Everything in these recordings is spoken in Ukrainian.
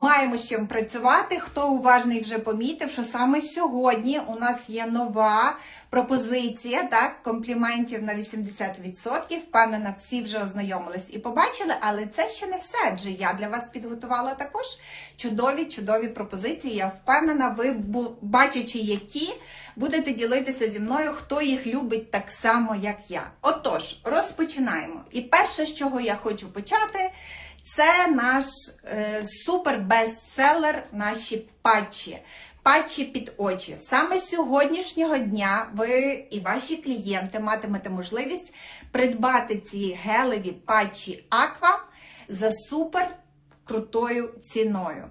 Маємо з чим працювати. Хто уважний вже помітив, що саме сьогодні у нас є нова пропозиція, так, компліментів на 80%. Впевнена, всі вже ознайомились і побачили, але це ще не все. Адже я для вас підготувала також чудові, чудові пропозиції. Я впевнена, ви бачачи які, будете ділитися зі мною, хто їх любить так само, як я. Отож, розпочинаємо. І перше, з чого я хочу почати. Це наш е, супер бестселер, наші патчі. Патчі під очі. Саме з сьогоднішнього дня ви і ваші клієнти матимете можливість придбати ці гелеві патчі Аква за супер крутою ціною.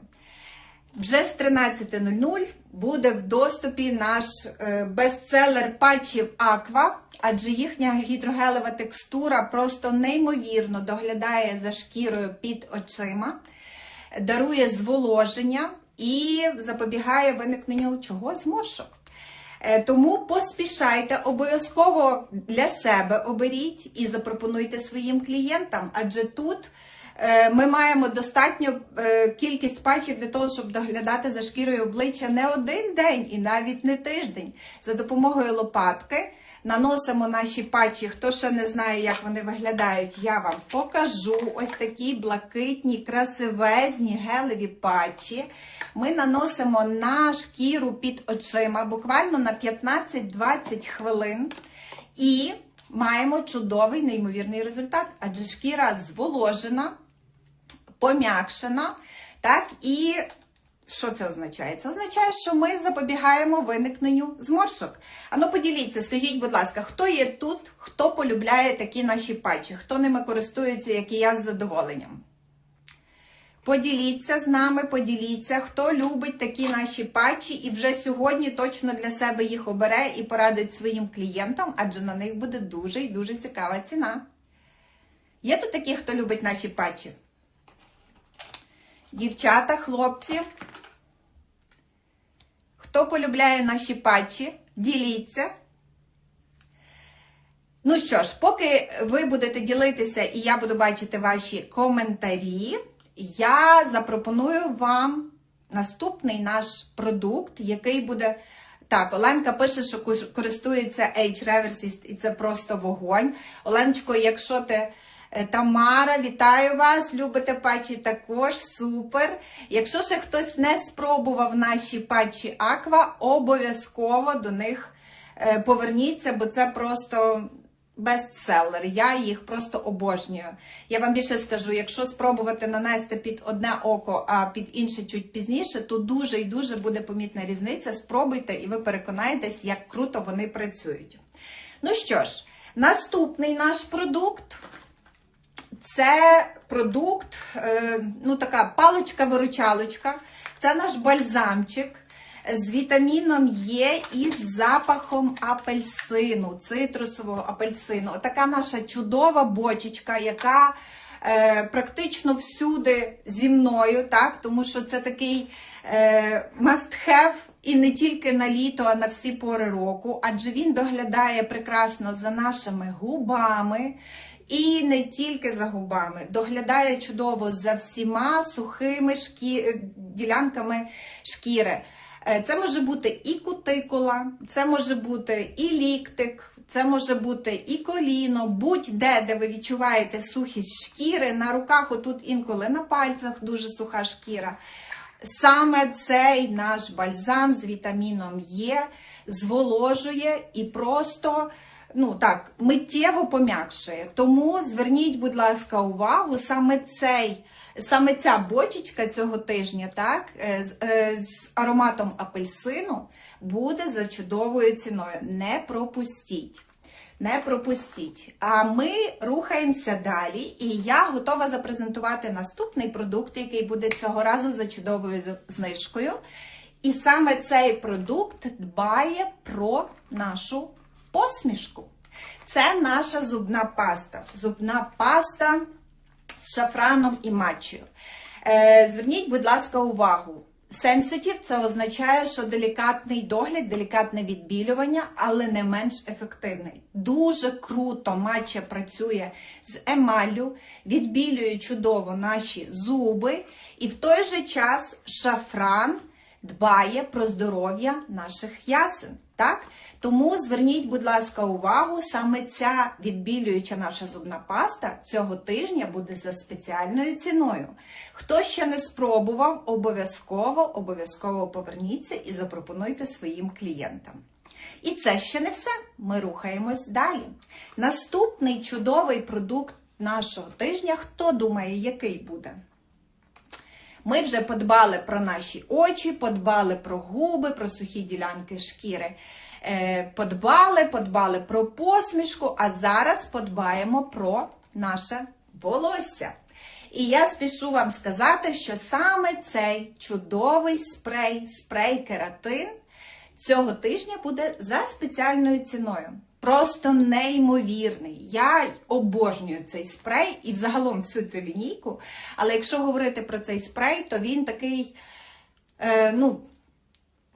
Вже з 13.00 буде в доступі наш е, бестселер патчів Аква, адже їхня гідрогелева текстура просто неймовірно доглядає за шкірою під очима, дарує зволоження і запобігає виникненню чогось зморшок. Е, Тому поспішайте, обов'язково для себе оберіть і запропонуйте своїм клієнтам, адже тут ми маємо достатню е, кількість патчів для того, щоб доглядати за шкірою обличчя не один день і навіть не тиждень. За допомогою лопатки наносимо наші патчі. Хто ще не знає, як вони виглядають, я вам покажу. Ось такі блакитні, красивезні гелеві патчі. Ми наносимо на шкіру під очима буквально на 15-20 хвилин. І маємо чудовий неймовірний результат, адже шкіра зволожена, пом'якшена. Так, і що це означає? Це означає, що ми запобігаємо виникненню зморшок. Ану, поділіться, скажіть, будь ласка, хто є тут, хто полюбляє такі наші патчі, хто ними користується, як і я з задоволенням? Поділіться з нами, поділіться, хто любить такі наші патчі і вже сьогодні точно для себе їх обере і порадить своїм клієнтам, адже на них буде дуже і дуже цікава ціна. Є тут такі, хто любить наші патчі? Дівчата, хлопці. Хто полюбляє наші патчі, діліться. Ну що ж, поки ви будете ділитися і я буду бачити ваші коментарі, я запропоную вам наступний наш продукт, який буде. Так, Оленка пише, що користується Age Reversist, і це просто вогонь. Оленочко, якщо ти Тамара, вітаю вас! Любите патчі також, супер. Якщо ще хтось не спробував наші патчі Аква, обов'язково до них е, поверніться, бо це просто бестселер. Я їх просто обожнюю. Я вам більше скажу, якщо спробувати нанести під одне око, а під інше чуть пізніше, то дуже і дуже буде помітна різниця. Спробуйте, і ви переконаєтесь, як круто вони працюють. Ну що ж, наступний наш продукт. Це продукт, е, ну така паличка-виручалочка. Це наш бальзамчик з вітаміном Є і з запахом апельсину, цитрусового апельсину. Отака наша чудова бочечка, яка е, практично всюди зі мною, так? тому що це такий е, must have і не тільки на літо, а на всі пори року, адже він доглядає прекрасно за нашими губами. І не тільки за губами, доглядає чудово за всіма сухими шкі... ділянками шкіри. Е, Це може бути і кутикула, це може бути і ліктик, це може бути і коліно, будь-де, де ви відчуваєте сухість шкіри, на руках, отут інколи на пальцях дуже суха шкіра. Саме цей наш бальзам з вітаміном Є зволожує і просто ну так, миттєво пом'якшує. Тому зверніть, будь ласка, увагу, саме цей. Саме ця бочечка цього тижня, так, е, з, е, з ароматом апельсину буде за чудовою ціною. Не пропустіть. Не пропустіть. А ми рухаємося далі, і я готова запрезентувати наступний продукт, який буде цього разу за чудовою знижкою. І саме цей продукт дбає про нашу посмішку. Це наша зубна паста. Зубна паста з шафраном і матчею. Е, зверніть, будь ласка, увагу. Sensitive – це означає, що делікатний догляд, делікатне відбілювання, але не менш ефективний. Дуже круто матча працює з емаллю, відбілює чудово наші зуби, і в той же час шафран дбає про здоров'я наших ясен. Так? Тому зверніть, будь ласка, увагу, саме ця відбілююча наша зубна паста цього тижня буде за спеціальною ціною. Хто ще не спробував, обов'язково, обов'язково поверніться і запропонуйте своїм клієнтам. І це ще не все. Ми рухаємось далі. Наступний чудовий продукт нашого тижня. Хто думає, який буде? Ми вже подбали про наші очі, подбали про губи, про сухі ділянки шкіри. Е, Подбали, подбали про посмішку, а зараз подбаємо про наше волосся. І я спішу вам сказати, що саме цей чудовий спрей, спрей кератин цього тижня буде за спеціальною ціною. Просто неймовірний. Я обожнюю цей спрей і взагалом всю цю лінійку. Але якщо говорити про цей спрей, то він такий, е, ну,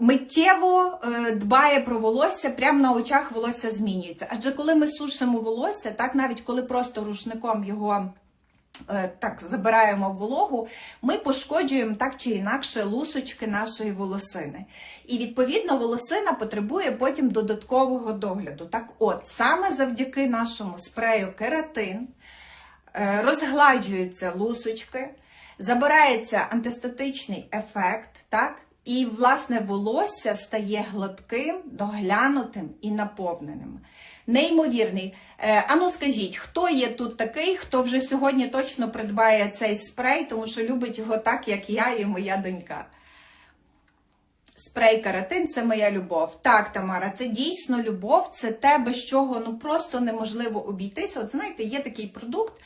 миттєво е, дбає про волосся, прямо на очах волосся змінюється. Адже коли ми сушимо волосся, так навіть коли просто рушником його е, так забираємо в вологу, ми пошкоджуємо так чи інакше лусочки нашої волосини. І відповідно волосина потребує потім додаткового догляду. Так от, саме завдяки нашому спрею кератин е, розгладжуються лусочки, забирається антистатичний ефект, так? І, власне, волосся стає гладким, доглянутим і наповненим. Неймовірний. Е, ану, скажіть, хто є тут такий, хто вже сьогодні точно придбає цей спрей, тому що любить його так, як я і моя донька. Спрей каратин це моя любов. Так, Тамара, це дійсно любов, це те, без чого ну просто неможливо обійтися. От знаєте, є такий продукт,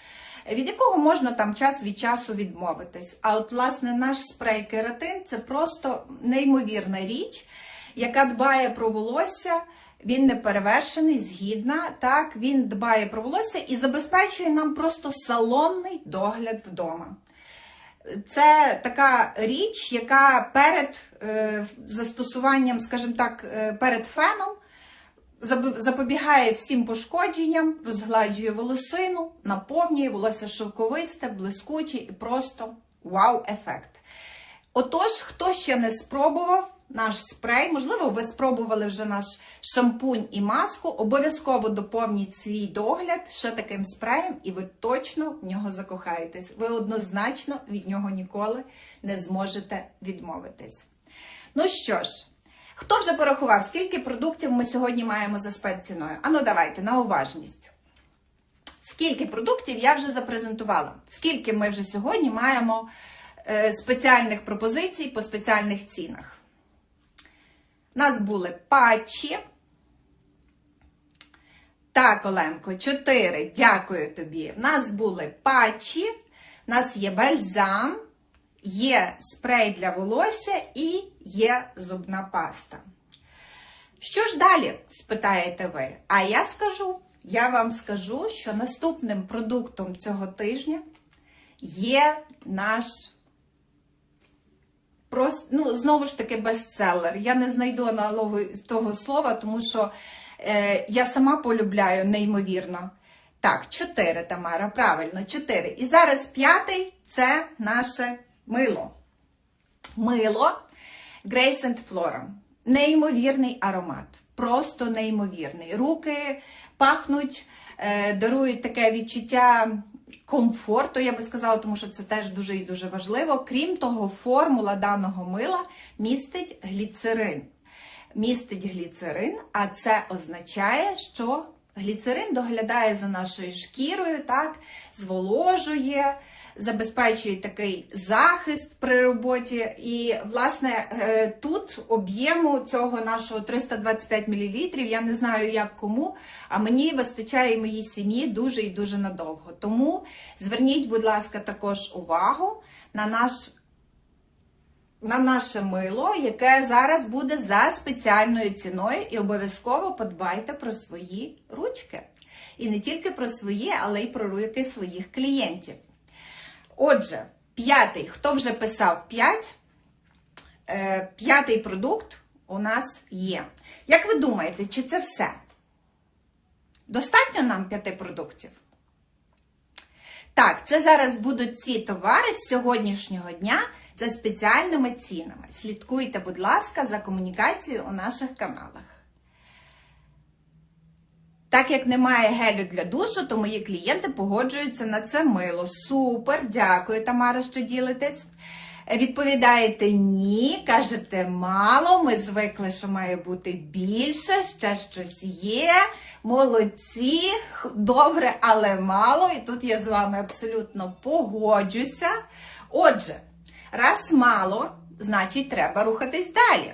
від якого можна там час від часу відмовитись. А от, власне, наш спрей кератин це просто неймовірна річ, яка дбає про волосся. Він не перевершений, згідна, так, він дбає про волосся і забезпечує нам просто салонний догляд вдома. Це така річ, яка перед е, застосуванням, скажімо так, е, перед феном запобігає всім пошкодженням, розгладжує волосину, наповнює волосся шовковисте, блискуче і просто вау-ефект. Отож, хто ще не спробував наш спрей, можливо, ви спробували вже наш шампунь і маску, обов'язково доповніть свій догляд ще таким спреєм, і ви точно в нього закохаєтесь. Ви однозначно від нього ніколи не зможете відмовитись. Ну що ж, хто вже порахував, скільки продуктів ми сьогодні маємо за спецціною? Ану, давайте на уважність. Скільки продуктів я вже запрезентувала? Скільки ми вже сьогодні маємо е, спеціальних пропозицій по спеціальних цінах? У нас були патчі. Так, Оленко, 4. Дякую тобі. У нас були патчі, у нас є бальзам, є спрей для волосся і є зубна паста. Що ж далі? спитаєте ви? А я скажу, я вам скажу, що наступним продуктом цього тижня є наш ну, знову ж таки, бестселер. Я не знайду аналогу того слова, тому що е, я сама полюбляю неймовірно. Так, чотири, Тамара, правильно, чотири. І зараз п'ятий це наше мило. Мило Grace and Flora. Неймовірний аромат. Просто неймовірний. Руки пахнуть, е, дарують таке відчуття комфорту, я би сказала, тому що це теж дуже і дуже важливо. Крім того, формула даного мила містить гліцерин. Містить гліцерин, а це означає, що гліцерин доглядає за нашою шкірою, так, зволожує забезпечує такий захист при роботі. І, власне, е, тут об'єму цього нашого 325 мл, я не знаю, як кому, а мені вистачає моїй сім'ї дуже і дуже надовго. Тому зверніть, будь ласка, також увагу на наш. На наше мило, яке зараз буде за спеціальною ціною, і обов'язково подбайте про свої ручки. І не тільки про свої, але й про руки своїх клієнтів. Отже, п'ятий, хто вже писав 5? е, п'ятий продукт у нас є. Як ви думаєте, чи це все? Достатньо нам п'яти продуктів? Так, це зараз будуть ці товари з сьогоднішнього дня за спеціальними цінами. Слідкуйте, будь ласка, за комунікацією у наших каналах. Так як немає гелю для душу, то мої клієнти погоджуються на це мило. Супер, дякую, Тамара, що ділитесь. Відповідаєте ні, кажете мало, ми звикли, що має бути більше, ще щось є. Молодці, добре, але мало. І тут я з вами абсолютно погоджуся. Отже, раз мало, значить треба рухатись далі.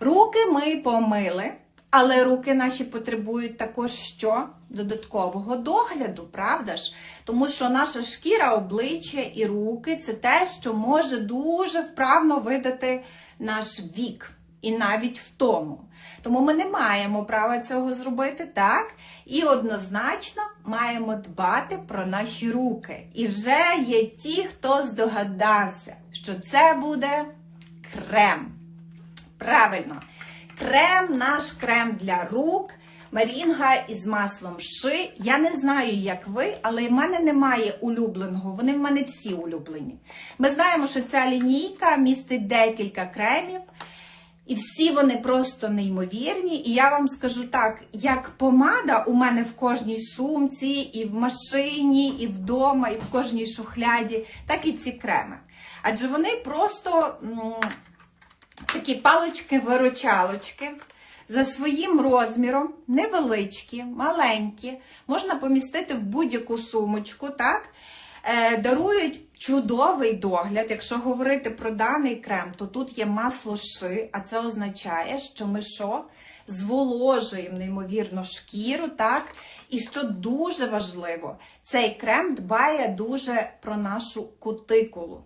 Руки ми помили, але руки наші потребують також що? Додаткового догляду, правда ж? Тому що наша шкіра, обличчя і руки це те, що може дуже вправно видати наш вік. І навіть в тому. Тому ми не маємо права цього зробити, так? І однозначно маємо дбати про наші руки. І вже є ті, хто здогадався, що це буде крем. Правильно, крем, наш крем для рук, Марінга із маслом ши. Я не знаю, як ви, але в мене немає улюбленого. Вони в мене всі улюблені. Ми знаємо, що ця лінійка містить декілька кремів. І всі вони просто неймовірні. І я вам скажу так: як помада у мене в кожній сумці, і в машині, і вдома, і в кожній шухляді, так і ці креми. Адже вони просто м, такі палички-виручалочки. За своїм розміром, невеличкі, маленькі, можна помістити в будь-яку сумочку, так? Е, дарують чудовий догляд. Якщо говорити про даний крем, то тут є масло ши, а це означає, що ми що? Зволожуємо неймовірно шкіру, так? І що дуже важливо, цей крем дбає дуже про нашу кутикулу.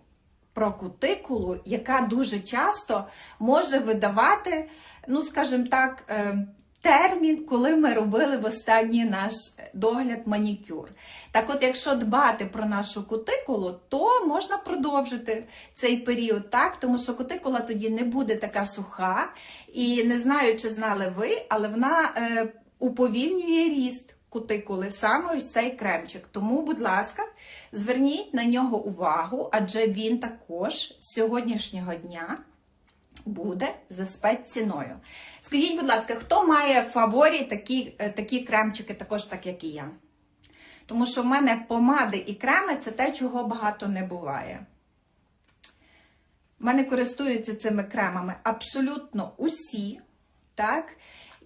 Про кутикулу, яка дуже часто може видавати, ну, скажімо так, е, термін, коли ми робили в останній наш догляд манікюр. Так от, якщо дбати про нашу кутикулу, то можна продовжити цей період, так? Тому що кутикула тоді не буде така суха. І не знаю, чи знали ви, але вона е, уповільнює ріст кутикули, саме ось цей кремчик. Тому, будь ласка, зверніть на нього увагу, адже він також з сьогоднішнього дня буде за спецціною. Скажіть, будь ласка, хто має в фаворі такі, е, такі кремчики, також так, як і я? Тому що в мене помади і креми це те, чого багато не буває. В мене користуються цими кремами абсолютно усі, так?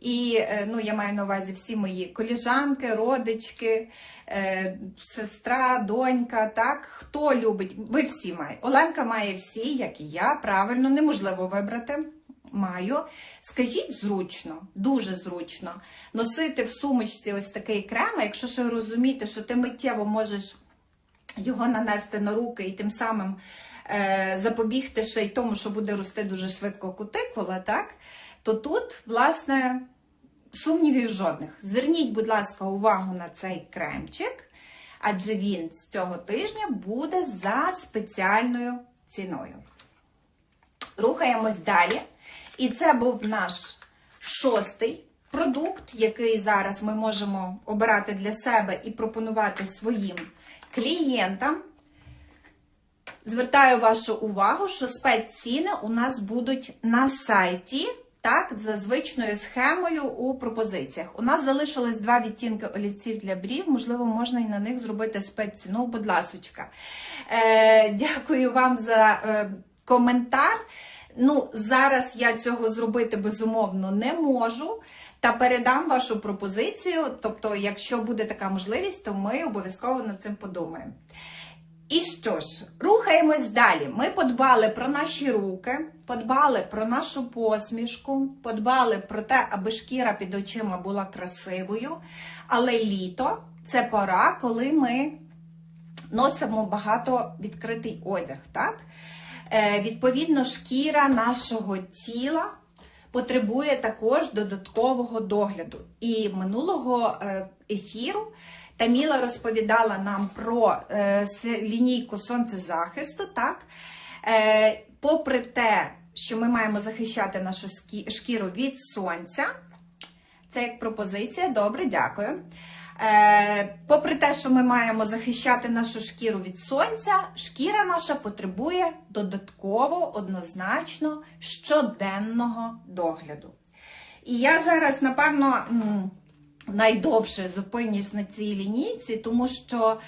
І е, ну, я маю на увазі всі мої коліжанки, родички, е, сестра, донька, так? Хто любить? Ви всі маєте. Оленка має всі, як і я, правильно, неможливо вибрати. Маю. Скажіть зручно, дуже зручно носити в сумочці ось такий крем, якщо ще розуміти, що ти миттєво можеш його нанести на руки і тим самим е, запобігти ще й тому, що буде рости дуже швидко кутикула, так? То тут, власне, сумнівів жодних. Зверніть, будь ласка, увагу на цей кремчик, адже він з цього тижня буде за спеціальною ціною. Рухаємось далі. І це був наш шостий продукт, який зараз ми можемо обирати для себе і пропонувати своїм клієнтам. Звертаю вашу увагу, що спецціни у нас будуть на сайті, так, за звичною схемою у пропозиціях. У нас залишилось два відтінки олівців для брів, можливо, можна і на них зробити спецціну, будь ласочка. Е, дякую вам за е, коментар. Ну, зараз я цього зробити безумовно не можу. Та передам вашу пропозицію. Тобто, якщо буде така можливість, то ми обов'язково над цим подумаємо. І що ж, рухаємось далі. Ми подбали про наші руки, подбали про нашу посмішку, подбали про те, аби шкіра під очима була красивою. Але літо це пора, коли ми носимо багато відкритий одяг. так? Е, відповідно, шкіра нашого тіла потребує також додаткового догляду. І минулого е, ефіру Таміла розповідала нам про е, лінійку сонцезахисту. Так? Е, попри те, що ми маємо захищати нашу шкіру від сонця. Це як пропозиція. Добре, дякую. Е, попри те, що ми маємо захищати нашу шкіру від сонця, шкіра наша потребує додатково, однозначно, щоденного догляду. І я зараз, напевно, найдовше зупинюсь на цій лінійці, тому що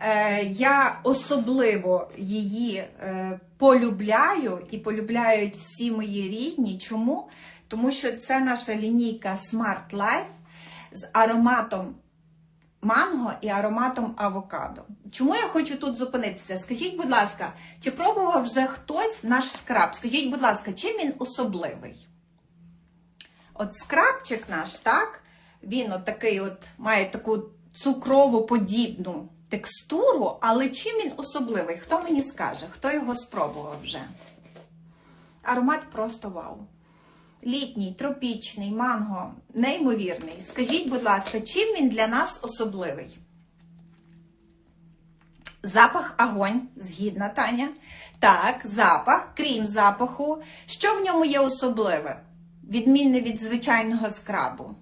е, я особливо її е, полюбляю і полюбляють всі мої рідні. Чому? Тому що це наша лінійка Smart Life з ароматом манго і ароматом авокадо. Чому я хочу тут зупинитися? Скажіть, будь ласка, чи пробував вже хтось наш скраб? Скажіть, будь ласка, чим він особливий? От скрабчик наш, так? Він от такий от має таку цукрово подібну текстуру, але чим він особливий? Хто мені скаже? Хто його спробував вже? Аромат просто вау. Літній, тропічний, манго, неймовірний. Скажіть, будь ласка, чим він для нас особливий? Запах огонь, згідна Таня. Так, запах, крім запаху. Що в ньому є особливе? Відмінне від звичайного скрабу.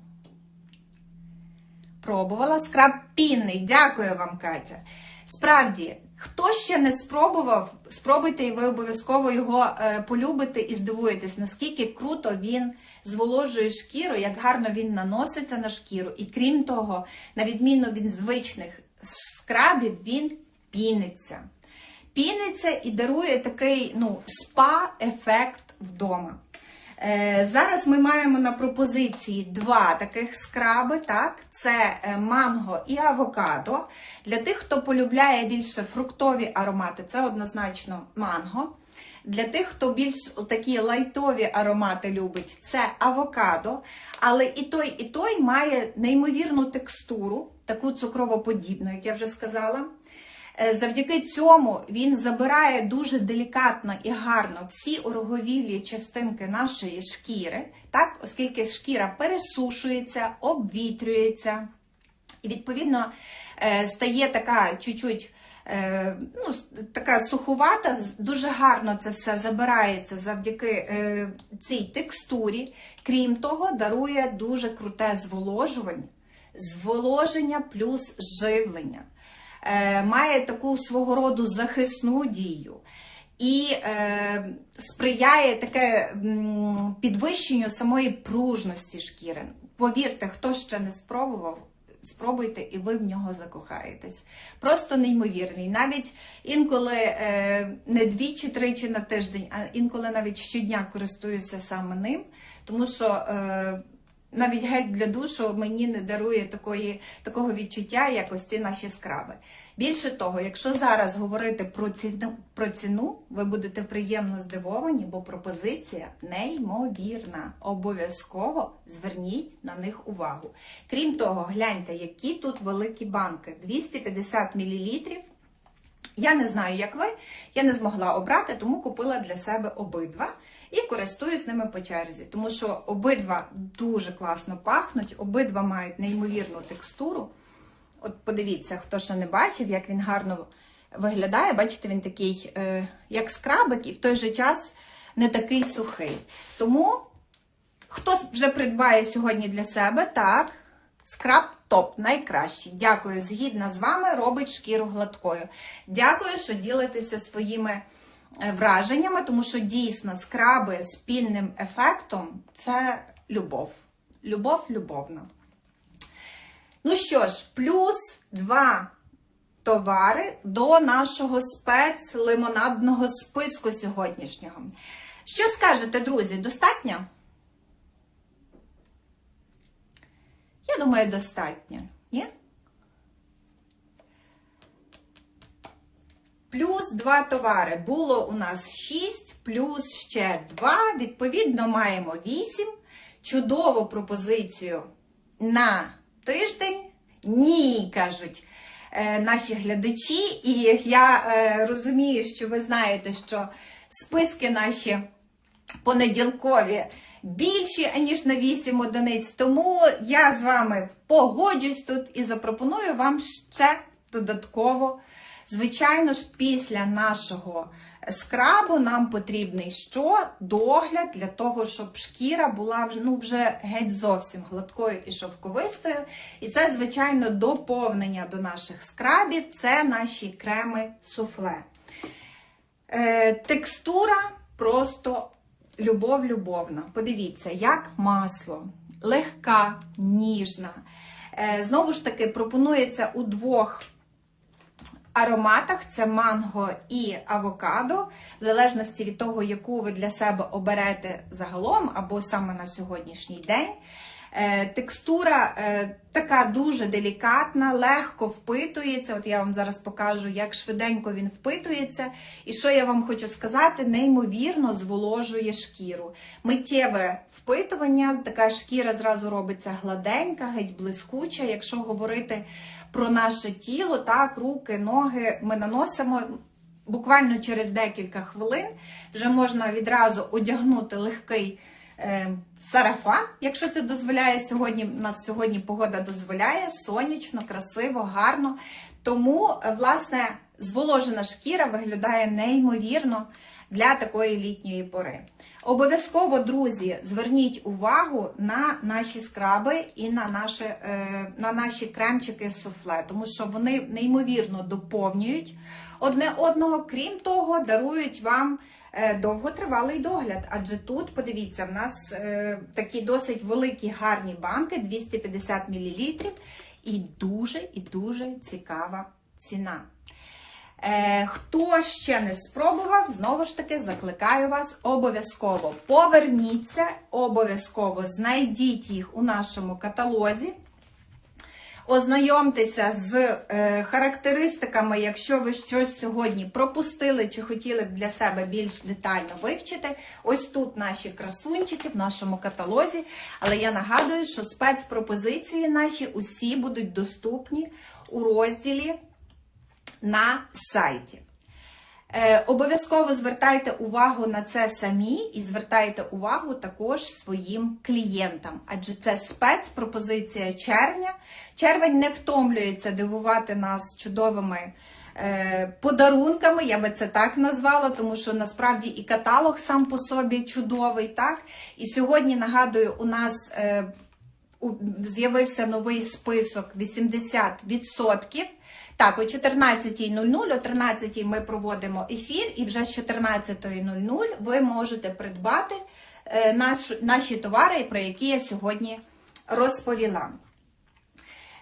Пробувала скраб пінний. Дякую вам, Катя. Справді, хто ще не спробував, спробуйте і ви обов'язково його е, полюбите і здивуєтесь, наскільки круто він зволожує шкіру, як гарно він наноситься на шкіру. І крім того, на відміну від звичних скрабів, він піниться. Піниться і дарує такий ну, спа-ефект вдома. Е, Зараз ми маємо на пропозиції два таких скраби. Так? Це е, манго і авокадо. Для тих, хто полюбляє більше фруктові аромати, це однозначно манго. Для тих, хто більш такі лайтові аромати любить, це авокадо. Але і той, і той має неймовірну текстуру, таку цукрово-подібну, як я вже сказала. Е, Завдяки цьому він забирає дуже делікатно і гарно всі ороговілі частинки нашої шкіри, так, оскільки шкіра пересушується, обвітрюється, і відповідно е, стає така чуть-чуть е, ну, така суховата, дуже гарно це все забирається завдяки цій текстурі. Крім того, дарує дуже круте зволожування, зволоження плюс живлення має таку свого роду захисну дію і е, сприяє таке підвищенню самої пружності шкіри. Повірте, хто ще не спробував. Спробуйте, і ви в нього закохаєтесь. Просто неймовірний. Навіть інколи е, не двічі-тричі на тиждень, а інколи навіть щодня користуюся саме ним, тому що е, навіть гель для душу мені не дарує такої, такого відчуття, як ось ці наші скраби. Більше того, якщо зараз говорити про ціну, про ціну, ви будете приємно здивовані, бо пропозиція неймовірна. Обов'язково зверніть на них увагу. Крім того, гляньте, які тут великі банки: 250 мл. Я не знаю, як ви, я не змогла обрати, тому купила для себе обидва і користуюсь ними по черзі, тому що обидва дуже класно пахнуть, обидва мають неймовірну текстуру. От подивіться, хто ще не бачив, як він гарно виглядає. Бачите, він такий, е, як скрабик, і в той же час не такий сухий. Тому хто вже придбає сьогодні для себе, так, скраб топ, найкращий. Дякую, згідна з вами, робить шкіру гладкою. Дякую, що ділитеся своїми е, враженнями, тому що дійсно скраби з пінним ефектом це любов. Любов любовна. Ну що ж, плюс два товари до нашого спецлимонадного списку сьогоднішнього. Що скажете, друзі, достатньо? Я думаю, достатньо. Ні? Плюс два товари. Було у нас 6, плюс ще 2. Відповідно, маємо 8. Чудову пропозицію на тиждень. Ні, кажуть е, наші глядачі. І я е, розумію, що ви знаєте, що списки наші понеділкові більші, аніж на 8 одиниць. Тому я з вами погоджусь тут і запропоную вам ще додатково. Звичайно ж, після нашого скрабу нам потрібний що? Догляд для того, щоб шкіра була ну, вже геть зовсім гладкою і шовковистою. І це, звичайно, доповнення до наших скрабів це наші креми суфле. Е, текстура просто любов-любовна. Подивіться, як масло, легка, ніжна. Е, знову ж таки, пропонується у двох ароматах: це манго і авокадо, в залежності від того, яку ви для себе оберете загалом, або саме на сьогоднішній день. Е, Текстура е, така дуже делікатна, легко впитується. От я вам зараз покажу, як швиденько він впитується. І що я вам хочу сказати, неймовірно зволожує шкіру. Миттєве впитування, така шкіра зразу робиться гладенька, геть блискуча. Якщо говорити про наше тіло, так, руки, ноги ми наносимо. Буквально через декілька хвилин вже можна відразу одягнути легкий сарафан, якщо це дозволяє сьогодні. Нас сьогодні погода дозволяє, сонячно, красиво, гарно. Тому, е, власне, зволожена шкіра виглядає неймовірно для такої літньої пори. Обов'язково, друзі, зверніть увагу на наші скраби і на, наші, е, на наші кремчики суфле, тому що вони неймовірно доповнюють одне одного, крім того, дарують вам е, довготривалий догляд. Адже тут, подивіться, в нас е, такі досить великі гарні банки, 250 мл, і дуже і дуже цікава ціна. Е, хто ще не спробував, знову ж таки закликаю вас обов'язково поверніться, обов'язково знайдіть їх у нашому каталозі. Ознайомтеся з е, характеристиками, якщо ви щось сьогодні пропустили чи хотіли б для себе більш детально вивчити. Ось тут наші красунчики в нашому каталозі. Але я нагадую, що спецпропозиції наші усі будуть доступні у розділі на сайті. Е, обов'язково звертайте увагу на це самі і звертайте увагу також своїм клієнтам, адже це спецпропозиція червня. Червень не втомлюється дивувати нас чудовими е, подарунками, я би це так назвала, тому що насправді і каталог сам по собі чудовий. так? І сьогодні, нагадую, у нас е, з'явився новий список 80%. Так, о 14.00, о 13.00 ми проводимо ефір, і вже з 14.00 ви можете придбати е, наш, наші товари, про які я сьогодні розповіла.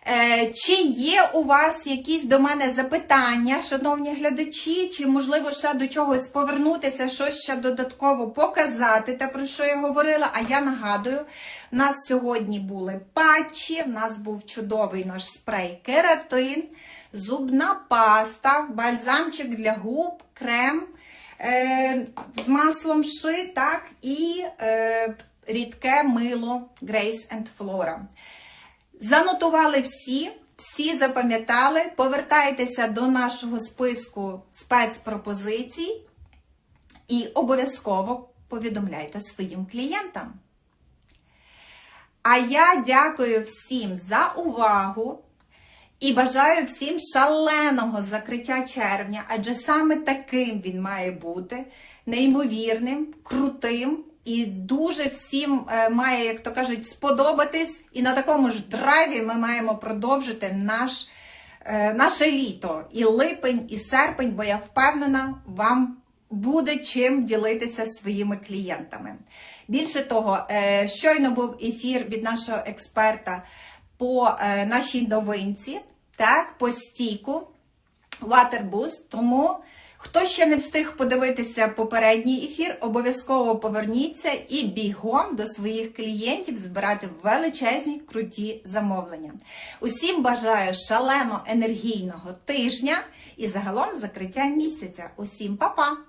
Е, Чи є у вас якісь до мене запитання, шановні глядачі, чи можливо ще до чогось повернутися, щось ще додатково показати, те, про що я говорила? А я нагадую, у нас сьогодні були патчі, в нас був чудовий наш спрей кератин, зубна паста, бальзамчик для губ, крем е, з маслом ши, так, і е, рідке мило Grace and Flora. Занотували всі, всі запам'ятали. Повертайтеся до нашого списку спецпропозицій і обов'язково повідомляйте своїм клієнтам. А я дякую всім за увагу і бажаю всім шаленого закриття червня, адже саме таким він має бути неймовірним, крутим і дуже всім е, має, як то кажуть, сподобатись. І на такому ж драйві ми маємо продовжити наш, е, наше літо, і липень, і серпень, бо я впевнена, вам буде чим ділитися своїми клієнтами. Більше того, е, щойно був ефір від нашого експерта по нашій новинці, так, по стійку Waterboost. Тому хто ще не встиг подивитися попередній ефір, обов'язково поверніться і бігом до своїх клієнтів збирати величезні круті замовлення. Усім бажаю шалено енергійного тижня і загалом закриття місяця. Усім па-па!